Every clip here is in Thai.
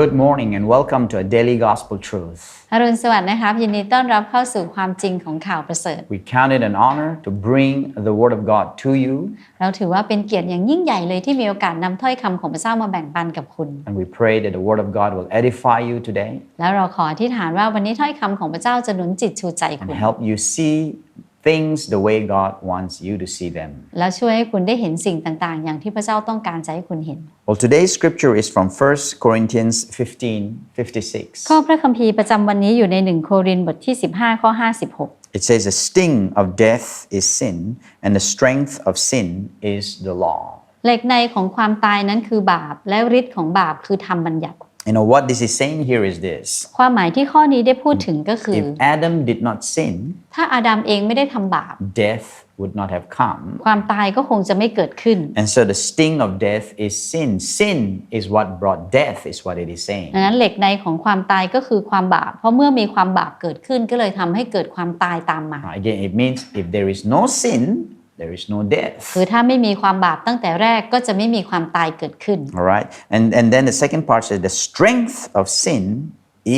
Good morning and welcome to a daily gospel truth. อรุณสวัสดิ์นะครับยินดีต้อนรับเข้าสู่ความจริงของข่าวประเสริฐ We count it an honor to bring the Word of God to you, เราถือว่าเป็นเกียรติอย่างยิ่งใหญ่เลยที่มีโอกาสนำถ้อยคำของพระเจ้ามาแบ่งปันกับคุณ and we pray that the Word of God will edify you today แล้วเราขออธิษฐานว่าวันนี้ถ้อยคำของพระเจ้าจะหนุนจิตชูใจคุ and ณ help you see things the way God wants you to see them. แล้วช่วยให้คุณได้เห็นสิ่งต่างๆ อย่างที่พระเจ้าต้องการจะให้คุณเห็น Well, today's scripture is from 1 Corinthians 15 56. ข้อพระคัมภีร์ประจำวันนี้อยู่ใน1โครินธ์บทที่15ข้อ56 It says, The sting of death is sin, and the strength of sin is the law. เหล็กในของความตายนั้นคือบาป และฤทธิ์ของบาปคือธรรมบัญญัติ You know, what this is saying here is this ความหมายที่ข้อนี้ได้พูดถึงก็คือ If Adam did not sin, ถ้าอาดัมเองไม่ได้ทำบาป death would not have come. ความตายก็คงจะไม่เกิดขึ้น And so the sting of death is sin. Sin is what brought death, is what it is saying. ดังนั้นเหล็กในของความตายก็คือความบาป เพราะเมื่อมีความบาปเกิดขึ้นก็เลยทำให้เกิดความตายตามมา Now, Again, it means if there is no sin, there is no death. คือถ้าไม่มีความบาปตั้งแต่แรกก็จะไม่มีความตายเกิดขึ้น All right. And, and then the second part says the strength of sin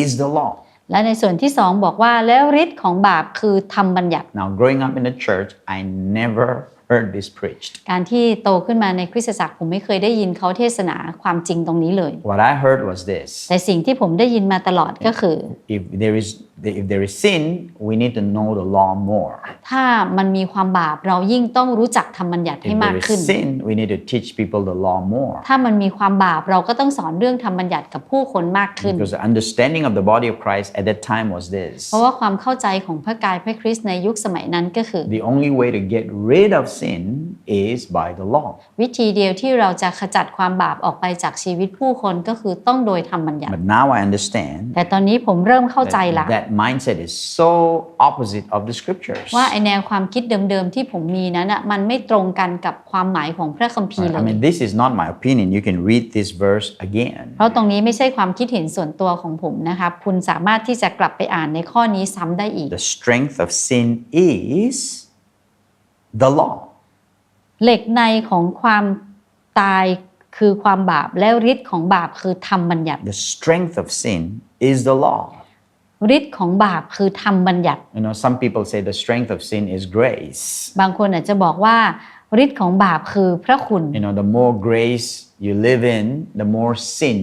is the law. และในส่วนที่สองบอกว่าแล้วฤทธิ์ของบาปคือธรรมบัญญัติ Now, growing up in the church, I never heard this preached. การที่โตขึ้นมาในคริสตจักรผมไม่เคยได้ยินเขาเทศนาความจริงตรงนี้เลย What I heard was this แต่สิ่งที่ผมได้ยินมาตลอดก็คือ if there is, if there is sin, we need to know the law more. ถ้ามันมีความบาปเรายิ่งต้องรู้จักธรรมบัญญัติให้ If มาก there ขึ้น is sin, we need to teach people the law more. ถ้ามันมีความบาปเราก็ต้องสอนเรื่องธรรมบัญญัติกับผู้คนมากขึ้น Because the understanding of the body of Christ at that time was this เพราะว่าความเข้าใจของพระกายพระคริสต์ในยุคสมัยนั้นก็คือ the only way to get rid of sin is by the law. วิธีเดียวที่เราจะขจัดความบาปออกไปจากชีวิตผู้คนก็คือต้องโดยธรรมบัญญัติ But now I understand แต่ตอนนี้ผมเริ่มเข้าใจ that, ละ that mindset is so opposite of the scriptures. ว่าไอแนวความคิดเดิมๆที่ผมมีนั้นอะมันไม่ตรงกันกับความหมายของพระคัมภีร์เล I ย mean, this is not my opinion. You can read this verse again. เพราะตรงนี้ไม่ใช่ความคิดเห็นส่วนตัวของผมนะครับคุณสามารถที่จะกลับไปอ่านในข้อนี้ซ้ำได้อีก The strength of sin is the law. เหล็กในของความตายคือความบาปและฤทธิ์ของบาปคือธรรมบัญญัติ The strength of sin is the law. ฤทธิ์ของบาปคือธรรมบัญญัติ You know, some people say the strength of sin is grace. บางคนอาจจะบอกว่าฤทธิ์ของบาปคือพระคุณ You know, the more grace you live in, the more sin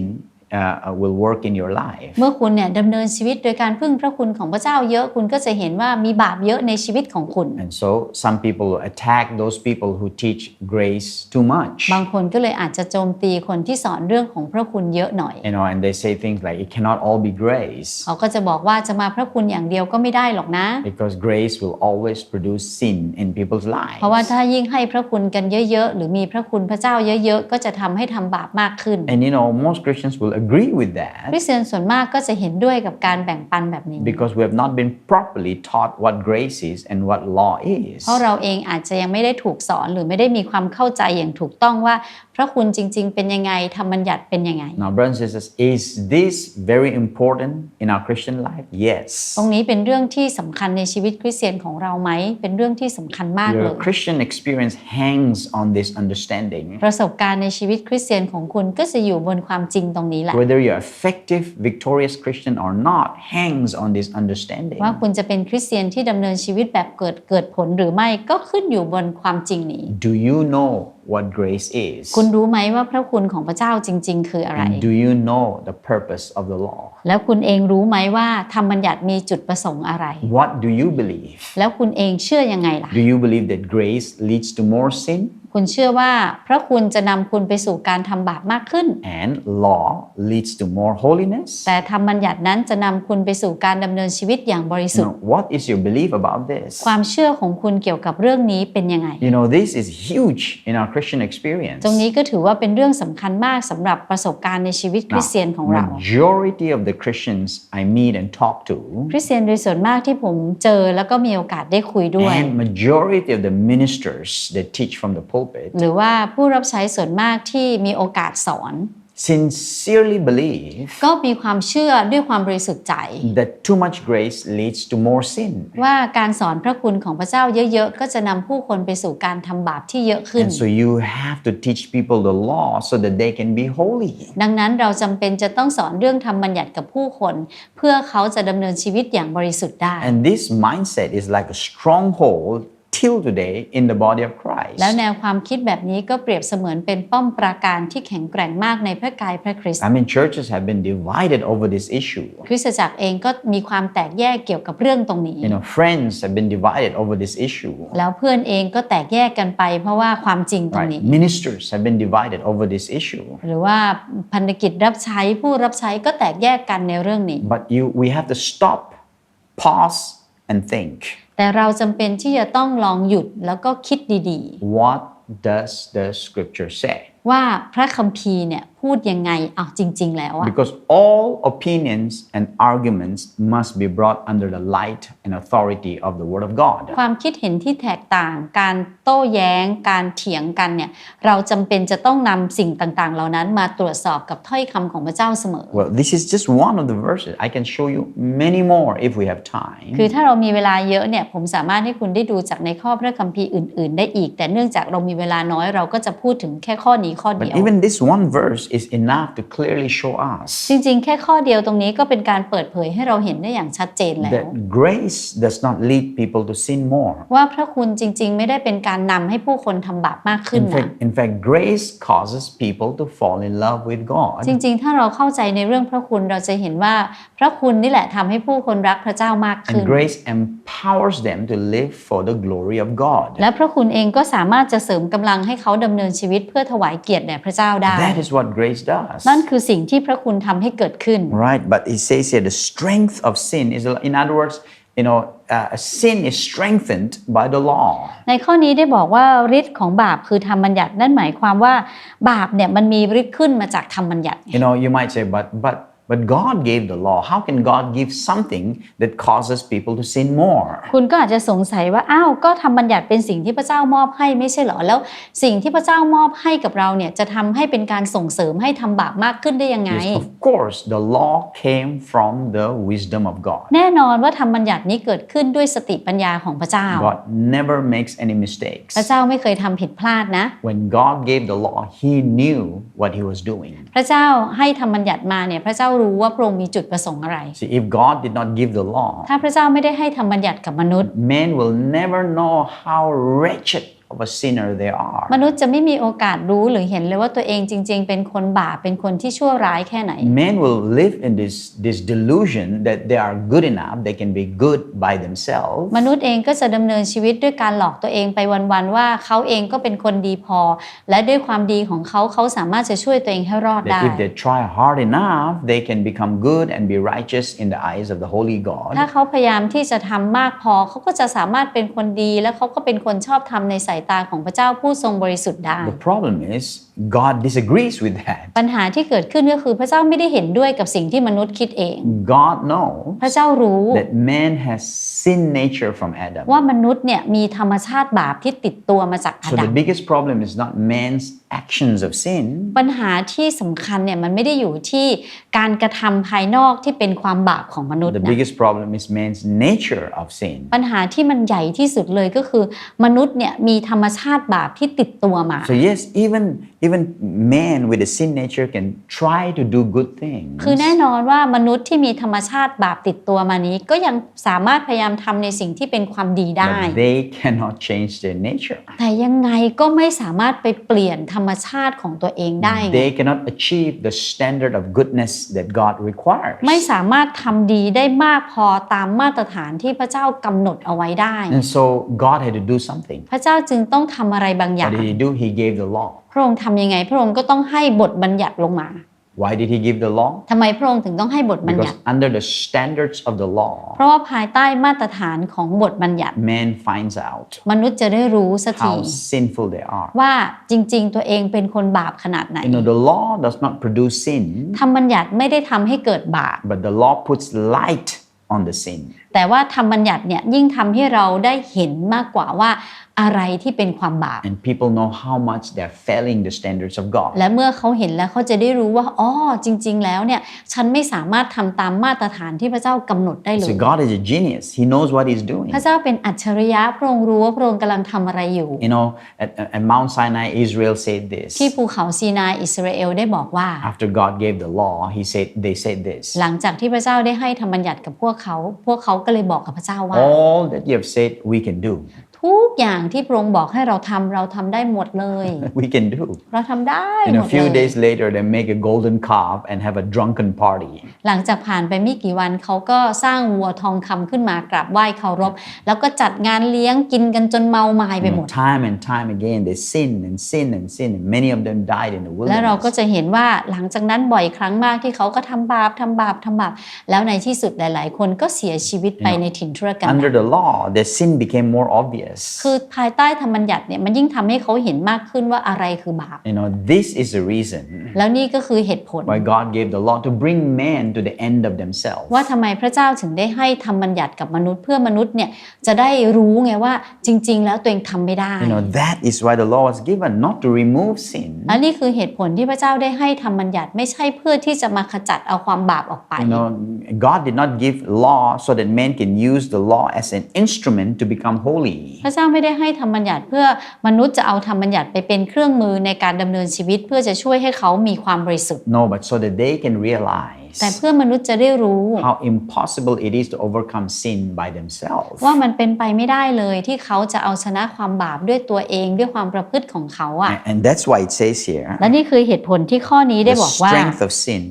uh, will work in your life. เมื่อคุณเนี่ยดำเนินชีวิตโดยการพึ่งพระคุณของพระเจ้าเยอะคุณก็จะเห็นว่ามีบาปเยอะในชีวิตของคุณ And so some people attack those people who teach grace too much. บางคนก็เลยอาจจะโจมตีคนที่สอนเรื่องของพระคุณเยอะหน่อย You know, and they say things like it cannot all be grace เขาก็จะบอกว่าจะมาพระคุณอย่างเดียวก็ไม่ได้หรอกนะ because grace will always produce sin in people's เพราะว่า lives. ถ้ายิ่งให้พระคุณกันเยอะๆหรือมีพระคุณพระเจ้าเยอะๆก็จะทำให้ทำบาปมากขึ้น And you know, most Christians will agree with ค that ริสเตียนส่วนมากก็จะเห็นด้วยกับการแบ่งปันแบบนี้ because we have not been properly taught what grace is and what law is. เพราะเราเองอาจจะยังไม่ได้ถูกสอนหรือไม่ได้มีความเข้าใจอย่างถูกต้องว่าพระคุณจริง ๆ เป็นยังไงธรรมบัญญัติเป็นยังไง Now, brothers and sisters, is this very important in our Christian life? Yes. ตรงนี้เป็นเรื่องที่สำคัญในชีวิตคริสเตียนของเราไหมเป็นเรื่องที่สำคัญมากเล Your ย Christian experience hangs on this understanding. ประสบการณ์ในชีวิตคริสเตียนของคุณก็จะอยู่บนความจริงตรงนี้แหละ Whether you're effective, victorious Christian or not hangs on this understanding. ว่าคุณจะเป็นคริสเตียนที่ดำเนินชีวิตแบบเกิดเกิดผลหรือไม่ก็ขึ้นอยู่บนความจริงนี้ Do you know what grace is? คุณรู้ไหมว่าพระคุณของพระเจ้าจริง ๆ คืออะไร And do you know the purpose of the law? แล้วคุณเองรู้ไหมว่าธรรมบัญญัติมีจุดประสงค์อะไร What do you believe? แล้วคุณเองเชื่อยังไงล่ะ Do you believe that grace leads to more sin คุณเชื่อว่าพระคุณจะนำคุณไปสู่การทำบาปมากขึ้น and law leads to more holiness? แต่ธรรมบัญญัตินั้นจะนำคุณไปสู่การดำเนินชีวิตอย่างบริสุท Now, ธิ์ what is your belief about this? ความเชื่อของคุณเกี่ยวกับเรื่องนี้เป็นยังไง You know, this is huge in our Christian experience. ตรงนี้ก็ถือว่าเป็นเรื่องสำคัญมากสำหรับประสบการณ์ในชีวิตคริสเตียนของเรา majority of the Christians I meet and talk to คริสเตียนโดยส่วนมากที่ผมเจอแล้วก็มีโอกาสได้คุยด้วย and majority of the ministers that teach from the pulpit หรือว่าผู้รับใช้ส่วนมากที่มีโอกาสสอน sincerely believe ก็มีความเชื่อด้วยความบริสุทธิ์ใจ that too much grace leads to more sin. ว่าการสอนพระคุณของพระเจ้าเยอะๆ ก็จะนำผู้คนไปสู่การทำบาปที่เยอะขึ้น And so you have to teach people the law so that they can be holy. ดังนั้นเราจำเป็นจะต้องสอนเรื่องธรรมบัญญัติกับผู้คน เพื่อเขาจะดำเนินชีวิตอย่างบริสุทธิ์ได้ And this mindset is like a stronghold till today in the body of Christ. แล้วแนวความคิดแบบนี้ก็เปรียบเสมือนเป็นป้อมปราการที่แข็งแกร่งมากในพระกายพระคริสต์ I mean, churches have been divided over this issue. คริสตจักรเองก็มีความแตกแยกเกี่ยวกับเรื่องตรงนี้ You know, friends have been divided over this issue. แล้วเพื่อนเองก็แตกแยกกันไปเพราะว่าความจริงตรง Right? นี้ Ministers have been divided over this issue. หรือว่าพันธกิจรับใช้ผู้รับใช้ก็แตกแยกกันในเรื่องนี้ But you, we have to stop, pause, and think. แต่เราจำเป็นที่จะต้องลองหยุดแล้วก็คิดดี What does the scripture say? ๆว่าพระคัมภีร์เนี่ย พูดยังไงเอาจริง ๆ แล้วอะ Because all opinions and arguments must be brought under the light and authority of the Word of God. ความคิดเห็นที่แตกต่าง การโต้แย้ง การเถียงกันเนี่ย เราจำเป็นจะต้องนำสิ่งต่างๆ เหล่านั้นมาตรวจสอบกับถ้อยคำของพระเจ้าเสมอ Well, this is just one of the verses. I can show you many more if we have time. คือถ้าเรามีเวลาเยอะเนี่ย ผมสามารถให้คุณได้ดูจากในข้อพระคัมภีร์อื่น ๆ ได้อีก แต่เนื่องจากเรามีเวลาน้อยเราก็จะพูดถึงแค่ข้อนี้ข้อเดี But ยว even this one verse is enough to clearly show us จริงๆ แค่ข้อเดียวตรงนี้ก็เป็นการเปิดเผยให้เราเห็นได้อย่างชัดเจนแล้ว that grace does not lead people to sin more. ว่าพระคุณจริง ๆ ไม่ได้เป็นการนำให้ผู้คนทำบาปมากขึ้น In นะ fact, in fact, grace causes people to fall in love with God. จริง ๆ ถ้าเราเข้าใจในเรื่องพระคุณเราจะเห็นว่าพระคุณนี่แหละทำให้ผู้คนรักพระเจ้ามากขึ้น And grace empowers them to live for the glory of God. และพระคุณเองก็สามารถจะเสริมกำลังให้เขาดำเนินชีวิตเพื่อถวายเกียรติแด่พระเจ้าได้ That is what grace does. นั่นคือสิ่งที่พระคุณทำให้เกิดขึ้น Right, but it says here the strength of sin is, in other words, you know, uh, sin is strengthened by the law. ในข้อนี้ได้บอกว่าฤทธิ์ของบาปคือธรรมบัญญัตินั่นหมายความว่าบาปเนี่ยมันมีฤทธิ์ขึ้นมาจากธรรมบัญญัติไง You know, you might say, but but but God gave the law. How can God give something that causes people to sin more? คุณก็อาจจะสงสัยว่าอ้าวก็ธรรมบัญญัติเป็นสิ่งที่พระเจ้ามอบให้ไม่ใช่เหรอแล้ว สิ่งที่พระเจ้ามอบให้กับเราเนี่ยจะทำให้เป็นการส่งเสริมให้ทำบาปมากขึ้นได้ยังไง Yes, of course, the law came from the wisdom of God. แน่นอนว่าธรรมบัญญัตินี้เกิดขึ้นด้วยสติปัญญาของพระเจ้า God never makes any mistakes. พระเจ้าไม่เคยทำผิดพลาดนะ When God gave the law, He knew what He was doing. พระเจ้าให้ธรรมบัญญัติมาเนี่ยพระเจ้ารู้ว่าพระองค์มีจุดประสงค์อะไร See, if God did not give the law, ถ้าพระเจ้าไม่ได้ให้ธรรมบัญญัติกับมนุษย์ men will never know how wretched of a sinner they are. มนุษย์จะไม่มีโอกาสรู้หรือเห็นเลยว่าตัวเองจริง ๆ เป็นคนบาปเป็นคนที่ชั่วร้ายแค่ไหน Men will live in this, this delusion that they are good enough, they can be good by themselves. มนุษย์เองก็จะดำเนินชีวิตด้วยการหลอกตัวเองไปวันๆว่าเขาเองก็เป็นคนดีพอ และด้วยความดีของเขาเขาสามารถจะช่วยตัวเองให้รอดได้ That if they try hard enough, they can become good and be righteous in the eyes of the Holy ถ้า God. เขาพยายามที่จะทำมากพอเขาก็จะสามารถเป็นคนดีและเขาก็เป็นคนชอบทำในสายตาของพระเจ้าผู้ทรงบริสุทธิ์ได้ The problem is, God disagrees with that. ปัญหาที่เกิดขึ้นก็คือพระเจ้าไม่ได้เห็นด้วยกับสิ่งที่มนุษย์คิดเอง God knows พระเจ้ารู้ that man has sin nature from Adam. ว่ามนุษย์เนี่ยมีธรรมชาติบาปที่ติดตัวมาจากอา So ดั the ม biggest problem is not man's actions of sin, ปัญหาที่สำคัญเนี่ยมันไม่ได้อยู่ที่การกระทำภายนอกที่เป็นความบาปของมนุษย์ the นะ biggest problem is man's nature of sin. ปัญหาที่มันใหญ่ที่สุดเลยก็คือมนุษย์เนี่ยมีธรรมชาติบาปที่ติดตัวมา So yes, even even man with a sin nature can try to do good things. คือแน่นอนว่ามนุษย์ที่มีธรรมชาติบาปติดตัวมานี้ ก็ยังสามารถพยายามทำในสิ่งที่เป็นความดีได้ But they cannot change their nature. แต่ยังไงก็ไม่สามารถไปเปลี่ยนธรรมชาติของตัวเองได้ไง They cannot achieve the standard of goodness that God requires. ไม่สามารถทำดีได้มากพอตามมาตรฐานที่พระเจ้ากำหนดเอาไว้ได้ And so God had to do something. พระเจ้าจึงต้องทำอะไรบางอย่า What ง did He do? He gave the law. พระองค์ทำยังไง พระองค์ก็ต้องให้บทบัญญัติลงมา Why did He give the law? ทำไมพระองค์ถึงต้องให้บทบัญญั Because ติ under the standards of the law, เพราะว่าภายใต้มาตรฐานของบทบัญญัติ man finds out มนุษย์จะได้รู้สักที how sinful they are. ว่าจริง ๆ ตัวเองเป็นคนบาปขนาดไหน You know, the law does not produce sin, ธรรมบัญญัติไม่ได้ทำให้เกิดบาป but the law puts light on the sin. แต่ว่าธรรมบัญญัติเนี่ยยิ่งทำให้เราได้เห็นมากกว่าว่าอะไรที่เป็นความบาป And people know how much they're failing the standards of God. และเมื่อเขาเห็นแล้วเขาจะได้รู้ว่าอ๋อจริง ๆ แล้วเนี่ยฉันไม่สามารถทำตามมาตรฐานที่พระเจ้ากำหนดได้เล So ย God is a genius. He knows what He's doing. พระเจ้าเป็นอัจฉริยะพระองค์รู้ว่าพระองค์กำลังทำอะไรอยู่ You know, at, at Mount Sinai, Israel said this. ที่ภูเขาซีนายอิสราเอลได้บอกว่า After God gave the law, He said, they said this. หลังจากที่พระเจ้าได้ให้ธรรมบัญญัติกับพวกเขาพวกเขาก็เลยบอกกับพระเจ้าว่า All that you have said, we can do. ทุกอย่างที่พระองค์บอกให้เราทำเราทำได้หมดเลย We can do. เราทำได้ And หม a ด few เลย days later, they make a golden calf and have a drunken party. หลังจากผ่านไปไม่กี่วันเขาก็สร้างวัวทองคำขึ้นมากราบไหว้เคารพ แล้วก็จัดงานเลี้ยงกินกันจนเมาไม้ไป You หม know, ด time and time again, they sin and sin and sin, and many of them died in the และเราก็ wilderness. จะเห็นว่าหลังจากนั้นบ่อยครั้งมากที่เขาก็ทำบาปทำบาปทำบาปแล้วในที่สุดหลาย ๆ คนก็เสียชีวิตไปในถิ่นทุรกันดาร Under the law, their sin became more obvious. คือภายใต้ธรรมบัญญัติเนี่ยมันยิ่งทำให้เขาเห็นมากขึ้นว่าอะไรคือบาป You know, this is the reason แล้วนี่ก็คือเหตุผล why God gave the law to bring man to the end of themselves. ว่าทำไมพระเจ้าถึงได้ให้ธรรมบัญญัติกับมนุษย์เพื่อมนุษย์เนี่ยจะได้รู้ไงว่าจริง ๆ แล้วตัวเองทำไม่ได้ You know, that is why the law was given, not to remove sin. และนี่คือเหตุผลที่พระเจ้าได้ให้ธรรมบัญญัติไม่ใช่เพื่อที่จะมาขจัดเอาความบาปออกไป You know, God did not give law so that man can use the law as an instrument to become holy. พระเจ้าไม่ได้ให้ธรรมบัญญัติเพื่อมนุษย์จะเอาธรรมบัญญัติไปเป็นเครื่องมือในการดำเนินชีวิต เพื่อจะช่วยให้เขามีความบริสุทธิ์ No, but so that they can realize แต่เพื่อมนุษย์จะได้รู้ how impossible it is to overcome sin by themselves. ว่ามันเป็นไปไม่ได้เลยที่เขาจะเอาชนะความบาปด้วยตัวเองด้วยความประพฤติของเขาอะ And- And that's why it says here และนี่คือเหตุผลที่ข้อนี้ได้ the บอกว่า strength of sin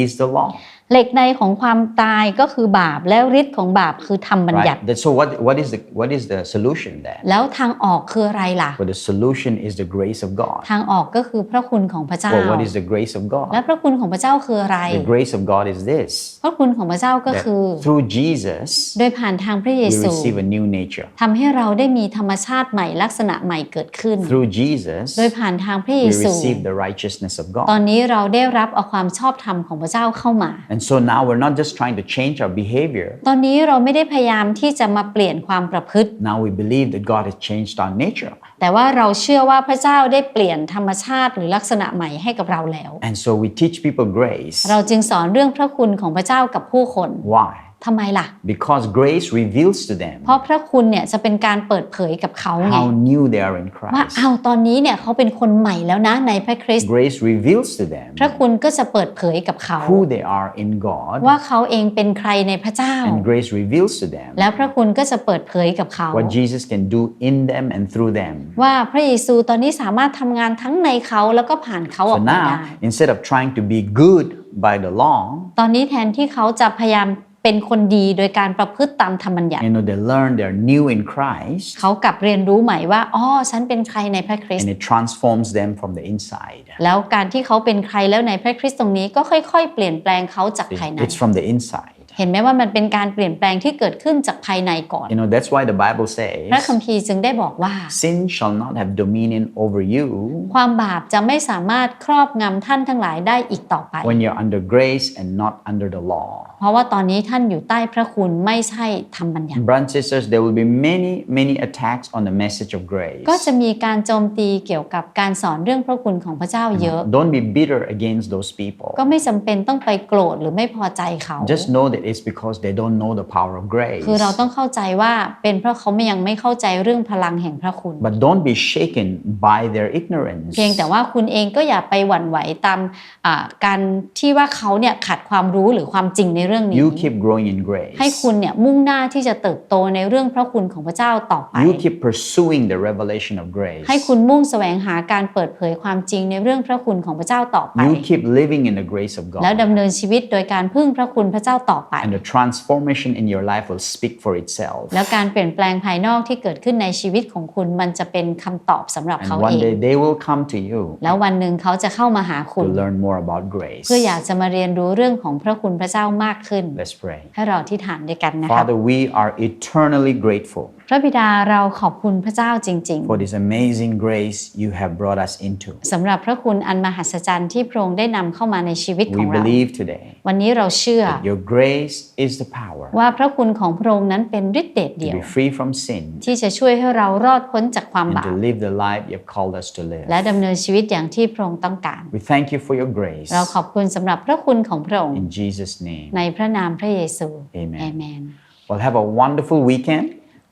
is the law. เหล็กในของความตายก็คือบาปและฤทธิ์ของบาปคือธรรมบัญญัติ Right? That- So what, what is the what is the solution then? แล้วทางออกคืออะไรล่ะ Well, the solution is the grace of God. ทางออกก็คือพระคุณของพระเจ้า Well, what is the grace of และ God? พระคุณของพระเจ้าคืออะไร The grace of God is this: พระคุณของพระเจ้าก็ that คือ through Jesus โดยผ่านทางพระเย we ซู receive a new nature. ทำให้เราได้มีธรรมชาติใหม่ลักษณะใหม่เกิดขึ้น Through Jesus โดยผ่านทางพระเย we ซู receive the righteousness of ตอน God. นี้เราได้รับเอาความชอบธรรมของพระเจ้าเข้ามา And so now we're not just trying to change our behavior. ตอนนี้เราไม่ได้พยายามที่จะมาเปลี่ยนความประพฤติ Now we believe that God has changed our nature. แต่ว่าเราเชื่อว่าพระเจ้าได้เปลี่ยนธรรมชาติหรือลักษณะใหม่ให้กับเราแล้ว And so we teach people grace. เราจึงสอนเรื่องพระคุณของพระเจ้ากับผู้คน Why? ทำไมล่ะ Because grace reveals to them เพราะพระคุณเนี่ยจะเป็นการเปิดเผยกับเขาไง how new they are in ว่า Christ. เอาวตอนนี้เนี่ยเขาเป็นคนใหม่แล้วนะในพระคริสต์ Grace reveals to them พระคุณก็จะเปิดเผยกับเขา who they are in God. ว่าเขาเองเป็นใครในพระเจ้า And grace reveals to them แล้วพระคุณก็จะเปิดเผยกับเขา what Jesus can do in them and through them. ว่าพระเยซูตอนนี้สามารถทำงานทั้งในเขาแล้วก็ผ่านเขาออ So กไปได้ now, instead of trying to be good by the law, ตอนนี้แทนที่เขาจะพยายาม เป็นคนดีโดยการประพฤติตามธรรมบัญญัติ you know, they learn they're new in Christ เขากลับเรียนรู้ใหม่ว่าอ๋อฉันเป็นใครในพระคริส and ต์ it transforms them from the inside. แล้วการที่เขาเป็นใครแล้วในพระคริสต์ตรงนี้ก็ค่อย ๆ เปลี่ยนแปลงเขาจากภายใน It's from the inside. เห็นไหมว่ามันเป็นการเปลี่ยนแปลงที่เกิดขึ้นจากภายในก่อน You know, that's why the Bible พระคั says, มภีร์จึงได้บอกว่า Sin shall not have dominion over you ความบาปจะไม่สามารถครอบงำท่านทั้งหลายได้อีกต่อไป when you're under grace and not under the law. เพราะว่าตอนนี้ท่านอยู่ใต้พระคุณไม่ใช่ธรรมบัญญัติ Brothers and sisters, there will be many, many attacks on the message of grace. ก็จะมีการโจมตีเกี่ยวกับการสอนเรื่องพระคุณของพระเจ้าเยอะ Don't be bitter against those people. ก็ไม่จำเป็นต้องไปโกรธหรือไม่พอใจเขา Just know that it's because they don't know the power of grace. คือเราต้องเข้าใจว่าเป็นเพราะเขาไม่ยังไม่เข้าใจเรื่องพลังแห่งพระคุณ But don't be shaken by their ignorance. เพียงแต่ว่าคุณเองก็อย่าไปหวั่นไหวตามอ่าการที่ว่าเขาเนี่ยขาดความรู้หรือความจริงในเรื่องนี้ You keep growing in grace. ให้คุณเนี่ยมุ่งหน้าที่จะเติบโตในเรื่องพระคุณของพระเจ้าต่อไป You keep pursuing the revelation of grace. ให้คุณมุ่งแสวงหาการเปิดเผยความจริงในเรื่องพระคุณของพระเจ้าต่อไป You keep living in the grace of แล้ว God. ดำเนินชีวิตโดยการพึ่งพระคุณพระเจ้าต่อไป And the transformation in your life will speak for itself. แล้วการเปลี่ยนแปลงภายนอกที่เกิดขึ้นในชีวิตของคุณมันจะเป็นคำตอบสำหรับเขา And เอ one ง day they will come to you แล้ววันหนึ่งเขาจะเข้ามาหาคุณ to learn more about grace. เพื่ออยากจะมาเรียนรู้เรื่องของพระคุณพระเจ้ามากขึ้น Let's pray. ให้เราที่ฐานด้วยกันนะคะ Father, we are eternally grateful พระบิดาเราขอบคุณพระเจ้าจริง for this amazing grace you have brought us into. ๆสำหรับพระคุณอันมหัศจรรย์ที่พระองค์ได้นำเข้ามาในชีวิตข We องเรา believe today วันนี้เราเชื่อ that your grace grace is the power ว่าพระคุณของพระองค์นั้นเป็นฤทธิ์เดชเดี to ยว be free from sin ที่จะช่วยให้เรารอดพ้นจากความ and บา to ป live the life you have called us to live. และดำเนินชีวิตอย่างที่พระองค์ต้องการ We thank you for your grace. เราขอบคุณสำหรับพระคุณของพระองค์ In Jesus' name. ในพระนามพระเยซู Amen เอเมน Well, have a wonderful weekend,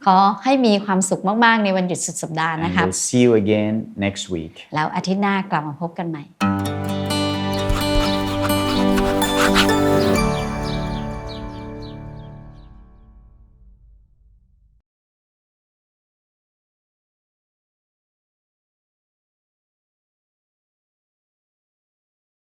ขอให้มีความสุขมาก ๆ ในวันหยุดสุดสัปดาห์นะ and ครับ we'll see you again next week. แล้วอาทิตย์หน้ากลับมาพบกันใหม่